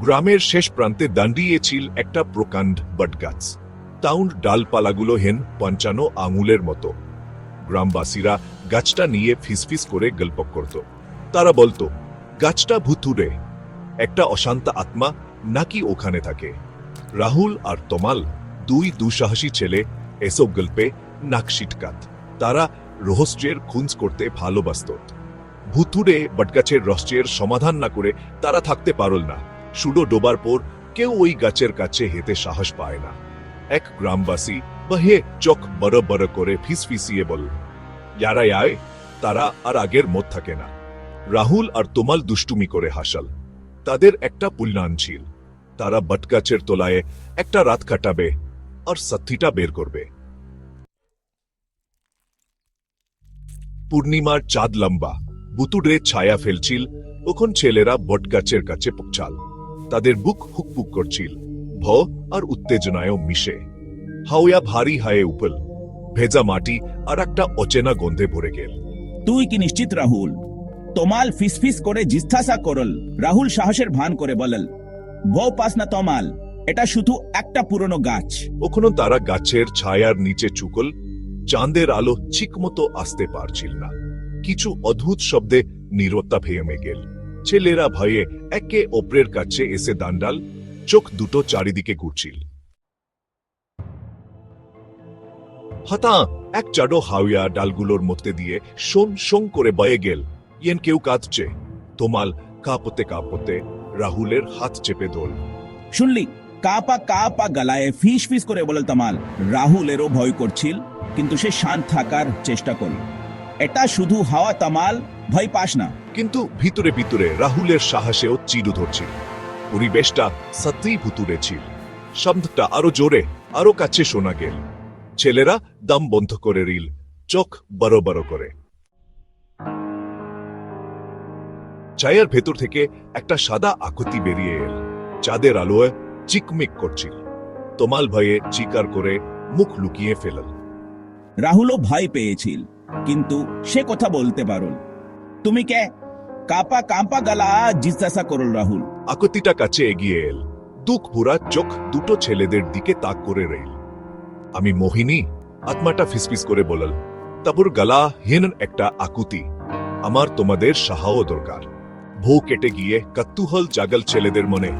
গ্রামের শেষ প্রান্তে দাঁড়িয়েছিল একটা প্রকাণ্ড বটগাছ। তাউন ডালপালাগুলো হেন পঞ্চানো আঙুলের মতো। গ্রামবাসীরা গাছটা নিয়ে ফিসফিস করে গল্প করত। তারা বলতো, গাছটা ভুতুরে একটা অশান্ত আত্মা নাকি ওখানে থাকে। রাহুল আর তমাল, দুই দুঃসাহসী ছেলে, এসব গল্পে নাক সিটকাত। তারা রহস্যের খুঁজ করতে ভালোবাসত। ভুতুরে বটগাছের রহস্যের সমাধান না করে তারা থাকতে পারল না। সুডো ডোবার পর কেউ ওই গাছের কাছে হেতে সাহস পায় না। এক গ্রামবাসী বহে চোখ বড় বড় করে ফিস ফিসিয়ে বল যারা আয়, তারা আর আগের মত থাকে না। রাহুল আর তোমাল দুষ্টুমি করে হাসাল। তাদের একটা পুল্যান ছিল তারা বটগাছের তোলায় একটা রাত কাটাবে আর সত্যিটা বের করবে। পূর্ণিমার চাঁদ লম্বা, বুতুডে ছায়া ফেলছিল, তখন ছেলেরা বটগাছের কাছে পৌঁছাল। তাদের বুক হুকপুক করছিল। ভ আর উত্তেজনায়ও মিশে। হাওয়া ভারী হায়ে উপল। ভেজা মাটি আর একটা অচেনা গন্ধে ভরে গেল। তুই কি নিশ্চিত রাহুল? তমাল ফিসফিস করে জিজ্ঞাসা করল। রাহুল সাহসের ভান করে বলল বউ পাস না তমাল এটা শুধু একটা পুরনো গাছ। ওখানে তারা গাছের ছায়ার নিচে চুকল চাঁদের আলো ঠিকমতো আসতে পারছিল না। কিছু অদ্ভুত শব্দে নীরবতা ভেঙে গেল। ছেলেরা ভয়ে একে অপরের কাছে এসে দান্ডাল চোখ দুটো চারিদিকে ঘুরছিল। হতা, এক চাডো হাওয়া ডালগুলোর মধ্যে দিয়ে শোন শোং করে বয়ে গেল। ইয়েন কেউ কাঁদছে। তোমাল কাঁপতে কাঁপতে রাহুলের হাত চেপে দোল শুনলি, কাপা কাপা গালায় ফিস ফিস করে বলল তমাল, রাহুলেরও ভয় করছিল, কিন্তু সে শান্ত থাকার চেষ্টা করল। এটা শুধু হাওয়া তামাল, ভয় পাস না। কিন্তু ভিতরে ভিতরে রাহুলের সাহসেও চিরু ধরছিল। পরিবেশটা সত্যিই ভুতুরে ছিল। শব্দটা আরও জোরে, আরও কাছে শোনা গেল। ছেলেরা দম বন্ধ করে রিল, চোখ বড় বড় করে। চায়ের ভেতর থেকে একটা সাদা আকতি বেরিয়ে এল। চাঁদের আলোয় চিকমিক করছিল। তোমাল ভয়ে চিকার করে মুখ লুকিয়ে ফেলল। রাহুলও ভয় পেয়েছিল, কিন্তু সে কথা বলতে পারল। তুমি কে? কাপা কাম্পা গালা, জিজ্ঞাসা করল রাহুল। আকতিটা কাছে এগিয়ে এল। দুঃখ ভরা চোখ দুটো ছেলেদের দিকে তাক করে রইল। আমি মোহিনী, আত্মাটা ফিসফিস করে বলল তারপর গলা হীন একটা আকুতি। আমার তোমাদের সাহাও দরকার। ভৌ কেটে গিয়ে কত্তুহল জাগল ছেলেদের মনে।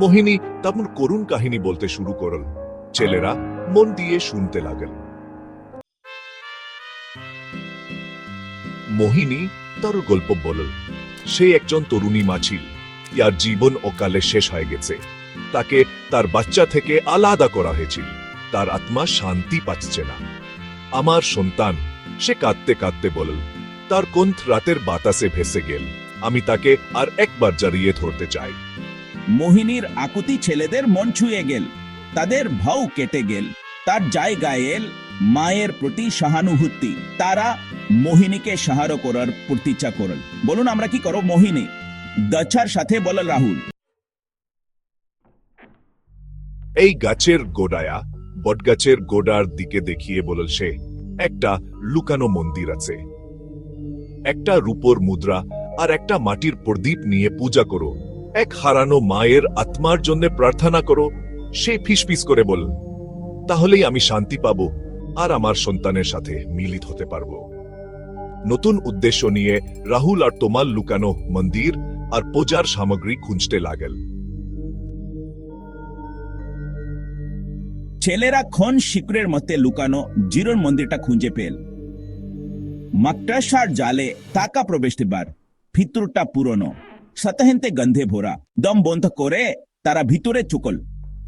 মোহিনী তেমন করুণ কাহিনী বলতে শুরু করল। ছেলেরা মন দিয়ে শুনতে লাগল। মোহিনী তার গল্প বলল সে একজন তরুণী মা ছিল ইয়ার জীবন অকালে শেষ হয়ে গেছে। তাকে তার বাচ্চা থেকে আলাদা করা হয়েছিল। তার আত্মা শান্তি পাচ্ছে না। আমার সন্তান, সে কাঁদতে কাঁদতে বলল, তার কণ্ঠ রাতের বাতাসে ভেসে গেল। আমি তাকে আর একবার জড়িয়ে ধরতে চাই। মোহিনীর আকুতি ছেলেদের মন ছুঁয়ে গেল। তাদের ভাও কেটে গেল। তার জায়গায় এল মায়ের প্রতি সহানুভূতি। তারা মোহিনীকে সাহায্য করার প্রতিচ্ছা করল। বলুন, আমরা কি করো মোহিনী, গাছার সাথে বলল রাহুল। এই গাছের গোডায়া, বটগাছের গোডার দিকে দেখিয়ে বলল সে, একটা লুকানো মন্দির আছে। একটা রূপোর মুদ্রা আর একটা মাটির প্রদীপ নিয়ে পূজা করো। এক হারানো মায়ের আত্মার জন্য প্রার্থনা করো। সে ফিসফিস করে বল তাহলেই আমি শান্তি পাব আর আমার সন্তানের সাথে মিলিত হতে পারব। নতুন উদ্দেশ্য নিয়ে রাহুল আর তোমাল লুকানো মন্দির আর পূজার সামগ্রী খুঁজতে লাগল। ছেলেরা খন শিকড়ের মধ্যে লুকানো জিরোর মন্দিরটা খুঁজে পেল। মাকটাসার জালে তাকা প্রবেশ দেবার ভিতরটা পুরনো, সতহেন্তে গন্ধে ভরা, দম বন্ধ করে তারা ভিতরে চুকল।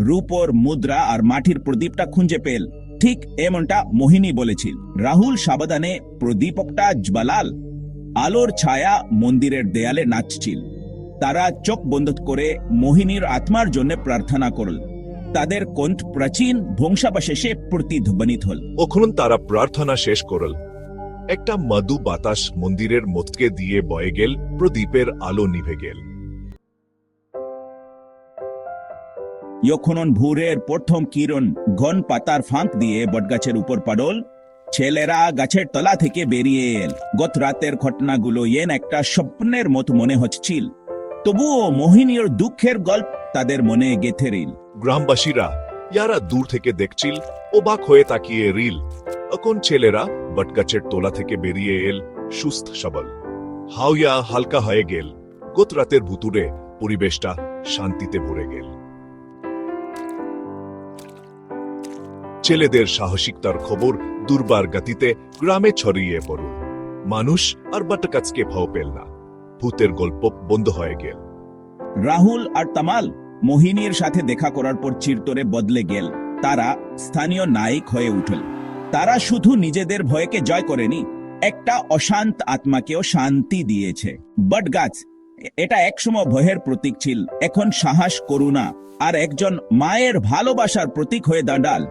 রূপর, মুদ্রা আর মাটির প্রদীপটা খুঁজে পেল। ঠিক এমনটা মোহিনী বলেছিল। রাহুল সাবধানে প্রদীপকটা জ্বালাল। আলোর ছায়া মন্দিরের দেয়ালে নাচছিল। তারা চোখ বন্ধ করে মোহিনীর আত্মার জন্য প্রার্থনা করল। তাদের কণ্ঠ প্রাচীন ধ্বংসাবশেষে প্রতিধ্বনিত হল। ওখন তারা প্রার্থনা শেষ করল। একটা মধু বাতাস মন্দিরের মধ্যে দিয়ে বয়ে গেল, প্রদীপের আলো নিভে গেল। যখন ভোরের প্রথম কিরণ ঘন পাতার ফাঁক দিয়ে বটগাছের উপর পাডল, ছেলেরা গাছের তলা থেকে বেরিয়ে এল। গত রাতের ঘটনাগুলো এন একটা স্বপ্নের মতো মনে হচ্ছিল। তবুও মোহিনীর দুঃখের গল্প তাদের মনে গেথে রিল। গ্রামবাসীরা, ইয়ারা দূর থেকে দেখছিল, অবাক হয়ে তাকিয়ে রিল। এখন ছেলেরা বটগাছের তোলা থেকে বেরিয়ে এল, সুস্থ সবল। হাওয়া হালকা হয়ে গেল। গত রাতের ভুতুরে পরিবেশটা শান্তিতে ভরে গেল। ছেলেদের সাহসিকতার খবর দুর্বার গতিতে গ্রামে ছড়িয়ে পড়ল। মানুষ আর বটগাছকে ভাও পেল না। ভূতের গল্প বন্ধ হয়ে গেল। রাহুল আর তামাল মোহিনীর সাথে দেখা করার পর চিরতরে বদলে গেল। তারা স্থানীয় নায়ক হয়ে উঠল। তারা শুধু নিজেদের ভয়কে জয় করেনি, একটা অশান্ত আত্মাকেও শান্তি দিয়েছে। বট গাছ এটা একসময় ভয়ের প্রতীক ছিল, এখন সাহস, করুণা আর একজন মায়ের ভালোবাসার প্রতীক হয়ে দাঁড়াল।